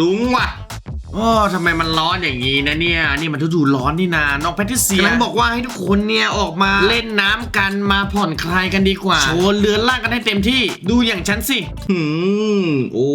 ลุงว่ะ โอ้ทำไมมันร้อนอย่างนี้นะเนี่ย นี่มันฤดูร้อนนี่นา น้องแพทริเซียกำลังบอกว่าให้ทุกคนเนี่ยออกมาเล่นน้ำกันมาผ่อนคลายกันดีกว่า โชว์เรือนร่างกันให้เต็มที่ ดูอย่างฉันสิ หืม โอ้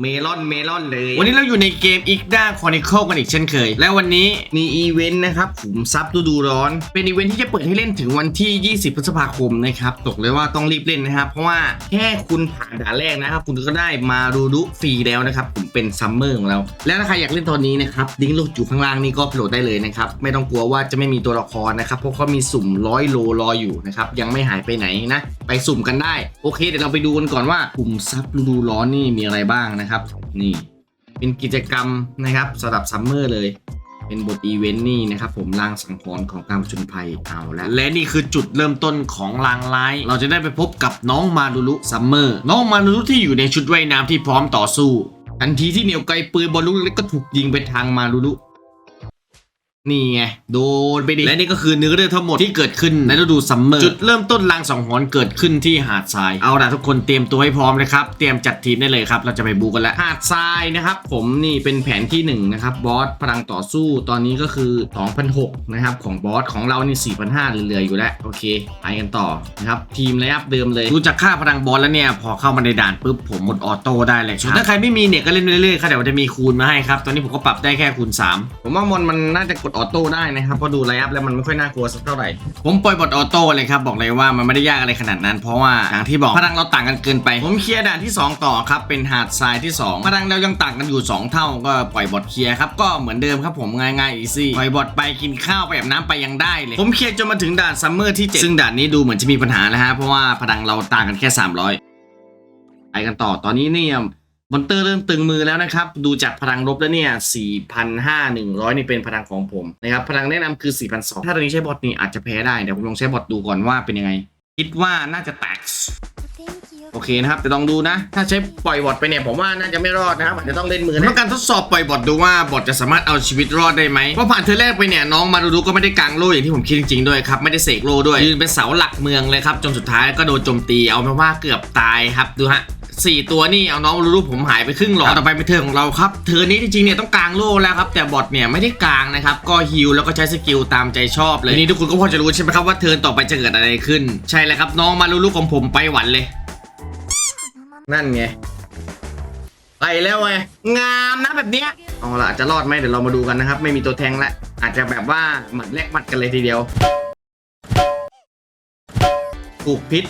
เมลอน เมลอนเลย วันนี้เราอยู่ในเกม i กด้าคอนิเคิลกันอีกเช่นเคย และวันนี้มีอีเวนต์นะครับขุมทรัพย์ฤดูร้อน เป็นอีเวนต์ที่จะเปิดให้เล่นถึงวันที่ 20 พฤษภาคมนะครับตกเลยว่าต้องรีบเล่นนะครับ เพราะว่าแค่คุณผ่านด่านแรกนะครับ คุณก็ได้มารูรุฟรีแล้วนะครับผมเป็นซัมเมอร์ของเรา แล้วถ้าใครอยากเล่นตอนนี้นะครับลิงก์โหลดอยู่ข้างล่างนี่ก็โหลดได้เลยนะครับไม่ต้องกลัวว่าจะไม่มีตัวละครนะครับเพราะเขามีสุ่มร้อยโลรออยู่นะครับยังไม่หายไปไหนนะ ไปสุ่มกันได้ โอเคเดี๋ยวเราไปดูกันก่อนว่าขุมทรัพย์ฤดูร้อนนี่มีอะไรบ้างนะครับ นี่ เป็นกิจกรรมนะครับสำหรับซัมเมอร์เลยเป็นบทอีเวนต์นี่นะครับผมลางสังหรณ์ของการผจญภัยเอาแล้วและนี่คือจุดเริ่มต้นของลางร้าย เราจะได้ไปพบกับน้องมาดูรุซัมเมอร์น้องมาดูรุที่อยู่ในชุดว่ายน้ำที่พร้อมต่อสู้ ทันทีที่เหนียวไกลปืนบอลลูกเล็กก็ถูกยิงไปทางมารุรุ นี่ไงโดนไปดิและนี่ก็คือเนื้อเรื่องทั้งหมดที่เกิดขึ้นในฤดูซัมเมอร์จุดเริ่มต้นลางสังหรณ์เกิดขึ้นที่หาดทราย เอาล่ะทุกคนเตรียมตัวให้พร้อมนะครับ เตรียมจัดทีมได้เลยครับ เราจะไปบูกันแล้วหาดทรายนะครับ ผมนี่เป็นแผนที่หนึ่งนะครับบอสพลังต่อสู้ตอนนี้ก็คือ2,006นะครับของบอสของเรานี่4,500เหลือๆอยู่แล้วโอเคไปกันต่อนะครับทีมระยับเดิมเลยดูจากค่าพลังบอสแล้วเนี่ยพอเข้ามาในด่านปุ๊บผมหมดออโต้ได้เลยครับถ้าใครไม่มีเนี่ยก็เล่นไปเรื่อยๆครับเดี๋ยวมันจะมีคูณมาให้ครับตอนนี้ผมก็ปรับได้แค่คูณ 3 ผมว่ามอนมันน่าจะกดออโต้ได้นะครับเพราะดูระยับแล้วมันไม่ค่อยน่ากลัวสักเท่าไหร่ ผมปล่อยบทออโต้เลยครับบอกเลยว่ามันไม่ได้ยากอะไรขนาดนั้น เพราะว่าอย่างที่บอกพลังเราต่างกันเกินไป ผมเคลียร์ด่านที่ 2 ต่อครับเป็นหาดทรายที่ 2 พลังเรายังต่างกันอยู่ 2 เท่าก็ปล่อยบทเคลียร์ครับก็เหมือนเดิมครับผมง่ายๆอีซี่ปล่อยบทไปกินข้าวไปอาบน้ำไปยังได้เลยผมเคลียร์จนมาถึงด่านซัมเมอร์ที่7ซึ่งด่านนี้ดูเหมือนจะมีปัญหาแล้วฮะเพราะว่าพลังเราต่างกันแค่ 300ไปกันต่อตอนนี้เนี่ย มอนเตอร์เริ่มตึงมือแล้วนะครับ ดูจากพลังลบแล้วเนี่ย 4,500 นี่เป็นพลังของผมนะครับ พลังแนะนำคือ 4,200 ถ้าตอนนี้ใช้บอทนี่อาจจะแพ้ได้ เดี๋ยวผมลองใช้บอทดูก่อนว่าเป็นยังไง คิดว่าน่าจะแตกโอเคนะครับแต่ลองดูนะ ถ้าใช้ปล่อยบอทไปเนี่ยผมว่าน่าจะไม่รอดนะครับอาจจะต้องเล่นมือนะต้องการทดสอบปล่อยบอทดูว่าบอทจะสามารถเอาชีวิตรอดได้ไหมเพราะผ่านเธอแรกไปเนี่ยน้องมาดูดูก็ไม่ได้กางโล่อย่างที่ผมคิดจริงๆด้วยครับไม่ได้เสกโล่ด้วยยืนเป็นเสาหลักเมืองเลยครับจนสุดท้ายก็โดนโจมตีเอาเป็นว่าเกือบตายครับดูฮะ สี่ตัวนี่เอาน้องรู้ผมหายไปครึ่งหลอดต่อไปเป็นเธอของเราครับเธอนี้จริงๆเนี่ยต้องกางโล่แล้วครับแต่บอทเนี่ยไม่ได้กางนะครับก็ฮิลแล้วก็ใช้สกิลตามใจชอบเลยทีนี้ทุกคนก็พอจะรู้ใช่ไหมครับว่าเทิร์นต่อไปจะเกิดอะไรขึ้น ใช่แล้วครับน้องมารู้ของผมไปหวันเลย นั่นไงไปแล้วไงงามนะแบบเนี้ยเอาละอาจจะรอดไหมเดี๋ยวเรามาดูกันนะครับ ไม่มีตัวแทงละอาจจะแบบว่าหมัดแลกหมัดกันเลยทีเดียวถูกพิษ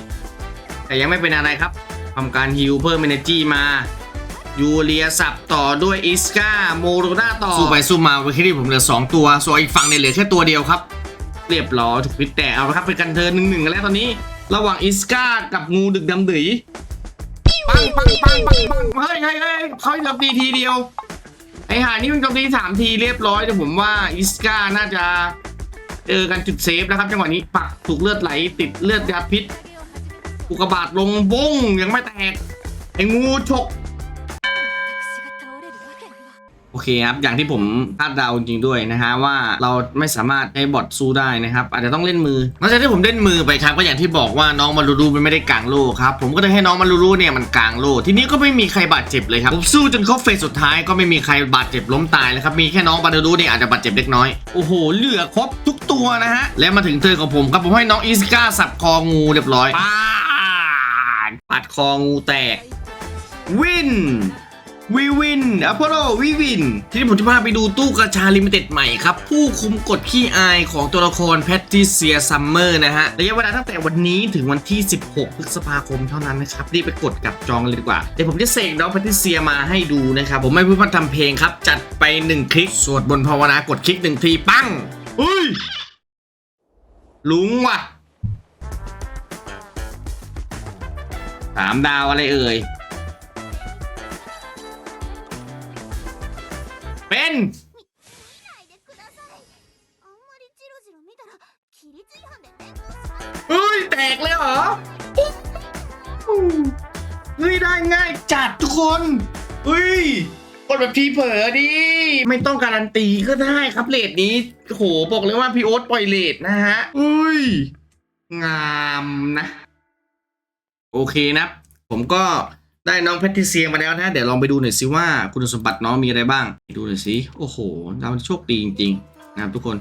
แต่ยังไม่เป็นอะไรครับ ทำการฮิลเพิ่มเอเนจีมายูเลียสับต่อด้วยอิสกาโมโรนาต่อสู้ไปสู้มาวิคิที่ผมเหลือ 2 ตัว ส่วนอีกฝั่งเนี่ยเหลือแค่ตัวเดียวครับ เรียบร้อยถูกพิษแต่เอาละครับเป็นกันเทินหนึ่งหนึ่งกันแล้วตอนนี้ ระหว่างอิสกากับงูดึกดำดื๋ยปังปังปังปังปังเฮ้ยเฮ้ยเฮ้ยเขาจับตีทีเดียว ไอหานี่มันจับตีสามทีเรียบร้อยแต่ผมว่าอิสกาน่าจะเจอกันจุดเซฟแล้วครับจังหวะนี้ปักถูกเลือดไหลติดเลือดยาพิษ อุกกาบาตลงบงยังไม่แตกไอ้งูฉกโอเคครับ อย่างที่ผมคาดเดาจริงด้วยนะฮะว่าเราไม่สามารถให้บอทสู้ได้นะครับ อาจจะต้องเล่นมือหลังจากที่ผมเล่นมือไปครับ ก็อย่างที่บอกว่าน้องมารูรูมันไม่ได้กางโลครับ ผมก็เลยให้น้องมารูรูเนี่ยมันกางโลทีนี้ก็ไม่มีใครบาดเจ็บเลยครับผมสู้จนเขาเฟสสุดท้ายก็ไม่มีใครบาดเจ็บล้มตายเลยครับมีแค่น้องมารูรูเนี่ยอาจจะบาดเจ็บเล็กน้อยโอ้โหเหลือครบทุกตัวนะฮะและมาถึงเธอของผมครับผมให้น้องอิสกาสับคองูเรียบร้อยปา ปัดคองูแตก วินวีวินอพอลโลวีวิน ที่นี่ผมจะพาไปดูตู้กระชาลิมิเต็ดใหม่ครับ ผู้คุมกฎขี้อายของตัวละครแพทริเซียซัมเมอร์นะฮะ ระยะเวลาตั้งแต่วันนี้ถึงวันที่ 16 พฤษภาคมเท่านั้นนะครับ รีบไปกดกับจองเลยดีกว่า เดี๋ยวผมจะเสกน้องแพทริเซียมาให้ดูนะครับ ผมไม่พูดพันทำเพลงครับ จัดไป 1 คลิก สวดบนภาวนากดคลิก1ที ปั้งเฮ้ยลุงว่ะ สามดาวอะไรเอ่ย เป็นเฮ้ย แตกเลยเหรอเฮ้ย ได้ง่ายจัดทุกคนเฮ้ยกดแบบทีเผลอดิ ไม่ต้องการันตีก็ได้ครับเลทนี้โหบอกเลยว่าพี่โอ๊ตปล่อยเลทนะฮะเฮ้ย งามนะ โอเคนะผมก็ได้น้องแพทริเซียมาแล้วนะ เดี๋ยวลองไปดูหน่อยสิว่าคุณสมบัติน้องมีอะไรบ้างไปดูหน่อยสิ โอ้โหเราโชคดีจริงๆ นะครับทุกคน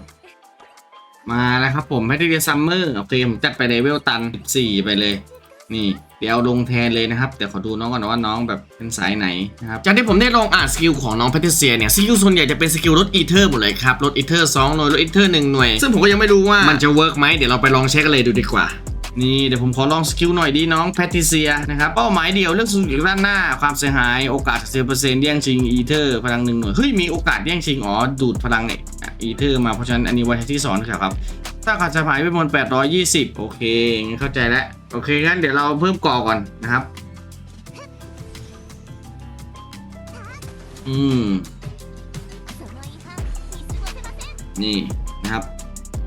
มาแล้วครับผมแพทริเซียซัมเมอร์โอเคผมจัดไปในเวลตัน 14 ไปเลย นี่ เดี๋ยวเอาลงแทนเลยนะครับ แต่ขอดูน้องก่อนว่าน้องแบบเป็นสายไหนนะครับ จากที่ผมได้ลองอ่านสกิลของน้องแพทริเซียเนี่ย สกิลส่วนใหญ่จะเป็นสกิลลดอีเทอร์หมดเลยครับลดอีเทอร์2หน่วยลดอีเทอร์1หน่วย ซึ่งผมก็ยังไม่รู้ว่ามันจะเวิร์กไหมเดี๋ยวเราไปลองเช็คกันเลยดูดีกว่า นี่เดี๋ยวผมขอลองสกิลหน่อยดีน้องแพทิเซียนะครับเป้าหมายเดียวเรื่องสูงอยู่ด้านหน้าความเสียหายโอกาส10%แย่งชิงอีเทอร์พลังหนึ่งหน่วยเฮ้ยมีโอกาสแย่งชิงอ๋อดูดพลังเนี่ยอีเทอร์มาเพราะฉะนั้นอันนี้ไว้ที่สอนครับถ้าขาดสะพายไปบน820โอเคงั้นเข้าใจแล้วโอเคงั้นเดี๋ยวเราเพิ่มก่อก่อนนะครับ อืมนี่นะครับ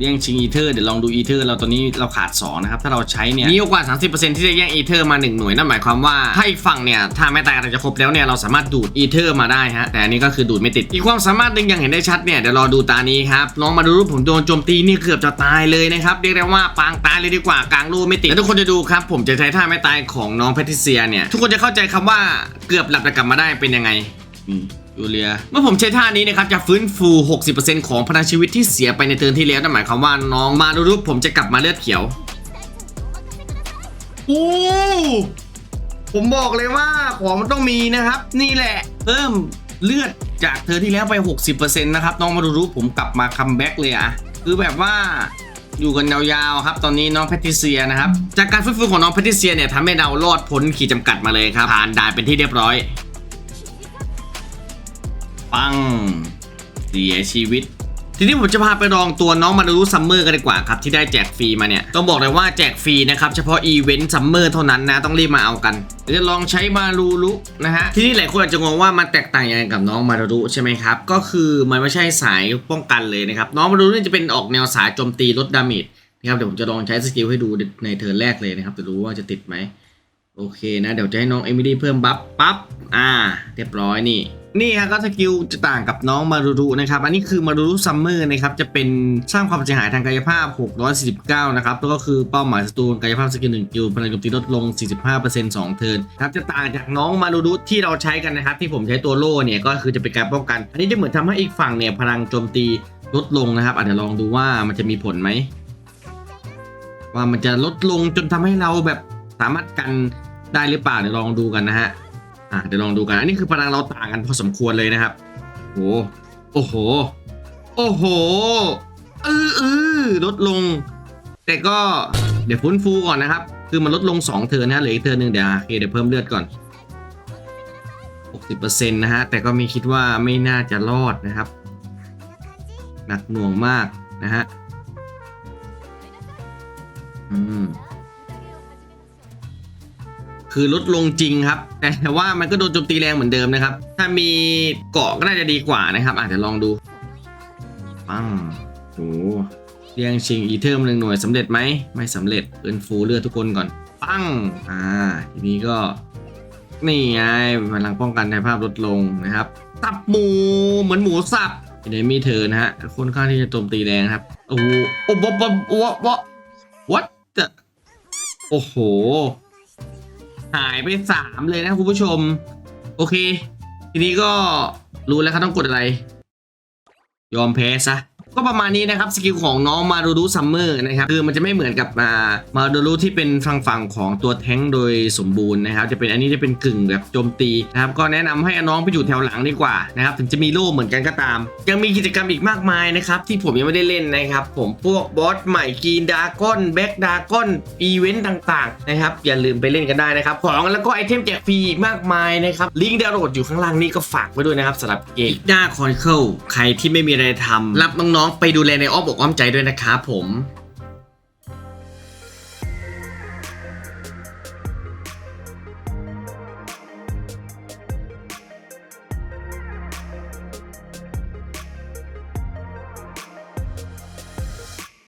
แย่งชิงอีเทอร์เดี๋ยวลองดูอีเทอร์เราตอนนี้เราขาด2นะครับถ้าเราใช้เนี่ยมีโอกาส 30%ที่จะแย่งอีเทอร์มา 1 หน่วยนั่นหมายความว่าถ้าอีกฝั่งเนี่ยถ้าแม่ตายเราจะครบแล้วเนี่ยเราสามารถดูดอีเทอร์มาได้ฮะแต่อันนี้ก็คือดูดไม่ติดอีกความสามารถหนึ่งอย่างเห็นได้ชัดเนี่ยเดี๋ยวรอดูตานี้ครับน้องมาดูรูปผมโดนโจมตีนี่เกือบจะตายเลยนะครับเรียกได้ว่าปางตายเลยดีกว่ากลางรูไม่ติดแล้วทุกคนจะดูครับผมจะใช้ท่าไม่ตายของน้องแพทริเซียเนี่ยทุกคนจะเข้าใจคำว่าเกือบหลับแต่กลับมาได้เป็นยังไงนี่ ยูเลีย เมื่อผมใช้ท่านี้นะครับจะฟื้นฟู 60%ของพลังชีวิตที่เสียไปในเทิร์นที่แล้วนั่นหมายความว่าน้องมาดูรูปผมจะกลับมาเลือดเขียวโอ้ผมบอกเลยว่าของมันต้องมีนะครับ นี่แหละ เพิ่มเลือดจากเธอที่แล้วไป 60%นะครับน้องมาดูรูปผมกลับมาคัมแบ็กเลยอะคือแบบว่าอยู่กันยาวๆครับ ตอนนี้น้องแพทิเซียนะครับ จากการฟื้นฟูของน้องแพทิเซียเนี่ยทำให้เรารอดพ้นขีดจำกัดมาเลยครับผ่านด่านเป็นที่เรียบร้อย ปังเสียชีวิตทีนี้ผมจะพาไปลองตัวน้องมารูซัมเมอร์กันดีกว่าครับที่ได้แจกฟรีมาเนี่ยต้องบอกเลยว่าแจกฟรีนะครับเฉพาะอีเวนต์ซัมเมอร์เท่านั้นนะต้องรีบมาเอากันเดี๋ยวจะลองใช้มารูรุนะฮะที่นี่หลายคนอาจจะงงว่ามันแตกต่างยังไงกับน้องมารูรุใช่ไหมครับก็คือมันไม่ใช่สายป้องกันเลยนะครับน้องมารูรุนี่จะเป็นออกแนวสายโจมตีลดดาเมจนะครับเดี๋ยวผมจะลองใช้สกิลให้ดูในเทิร์นแรกเลยนะครับจะรู้ว่าจะติดไหม โอเคนะ เดี๋ยวจะให้น้องเอมิลี่เพิ่มบัฟปั๊บอ่า เรียบร้อยนี่ นี่ฮะก็สกิลจะต่างกับน้องมารูรุนะครับ อันนี้คือมารูรุซัมเมอร์นะครับ จะเป็นสร้างความเสียหายทางกายภาพ 649 นะครับ แล้วก็คือเป้าหมายศัตรูกายภาพสกิล1กิลพลังโจมตีลดลง 45% 2 เทิร์นครับ จะต่างจากน้องมารูรุที่เราใช้กันนะครับ ที่ผมใช้ตัวโล่เนี่ยก็คือจะเป็นการป้องกัน อันนี้จะเหมือนทำให้อีกฝั่งเนี่ยพลังโจมตีลดลงนะครับอาจจะลองดูว่ามันจะมีผลไหมว่ามันจะลดลงจนทำให้เราแบบ สามารถกันได้หรือเปล่าเดี๋ยวลองดูกันนะฮะอะเดี๋ยวลองดูกัน อันนี้คือพลังเราต่างกันพอสมควรเลยนะครับโอ้โอ้โห โอ้โหเออเออลดลง แต่ก็เดี๋ยวฟื้นฟูก่อนนะครับ คือมันลดลง 2 เทิร์นนะเหลืออีกเทิร์นหนึ่งเดี๋ยวโอเคเดี๋ยวเพิ่มเลือดก่อน 60%นะฮะ แต่ก็มีคิดว่าไม่น่าจะรอดนะครับ หนักหน่วงมากนะฮะ อืม คือลดลงจริงครับ แต่ว่ามันก็โดนโจมตีแรงเหมือนเดิมนะครับ ถ้ามีเกาะก็น่าจะดีกว่านะครับอาจจะลองดูปังโอ้เรียงชิงอีเทอร์มหนึ่งหน่วยสำเร็จไหมไม่สำเร็จเอินฟูเลือดทุกคนก่อน ปังอ่าทีนี้ก็ นี่ไงพลังป้องกันในภาพลดลงนะครับตับหมูเหมือนหมูสับเดมีเธอนะฮะค่อนข้างที่จะโจมตีแรงครับโอ้โหโอ้โหโอ้โหโอ้โห what โอ้โห หายไปสามเลยนะคุณผู้ชม โอเค ทีนี้ก็รู้แล้วเขาต้องกดอะไร ยอมแพ้ซะ ก็ประมาณนี้นะครับสกิลของน้องมารูรุซัมเมอร์นะครับคือมันจะไม่เหมือนกับมามารูรุที่เป็นฝั่งฝั่งของตัวแท้งโดยสมบูรณ์นะครับจะเป็นอันนี้จะเป็นกึ่งแบบโจมตีนะครับก็แนะนำให้น้องไปอยู่แถวหลังดีกว่านะครับถึงจะมีโล่เหมือนกันก็ตาม ยังมีกิจกรรมอีกมากมายนะครับที่ผมยังไม่ได้เล่นนะครับผมพวกบอสใหม่กีนดากอนแบ็กดากอนอีเวนต์ต่างๆนะครับอย่าลืมไปเล่นกันได้นะครับของแล้วก็ไอเทมแจกฟรีมากมายนะครับลิงก์ดาวน์โหลดอยู่ข้างล่างนี้ก็ฝากไว้ด้วยนะครับสำหรับเกมหน้าคอนเคิลใครที่ไม่มีอะไรทำรับน้องๆ ไปดูแลในอ้อมอกอ้อมใจด้วยนะครับผม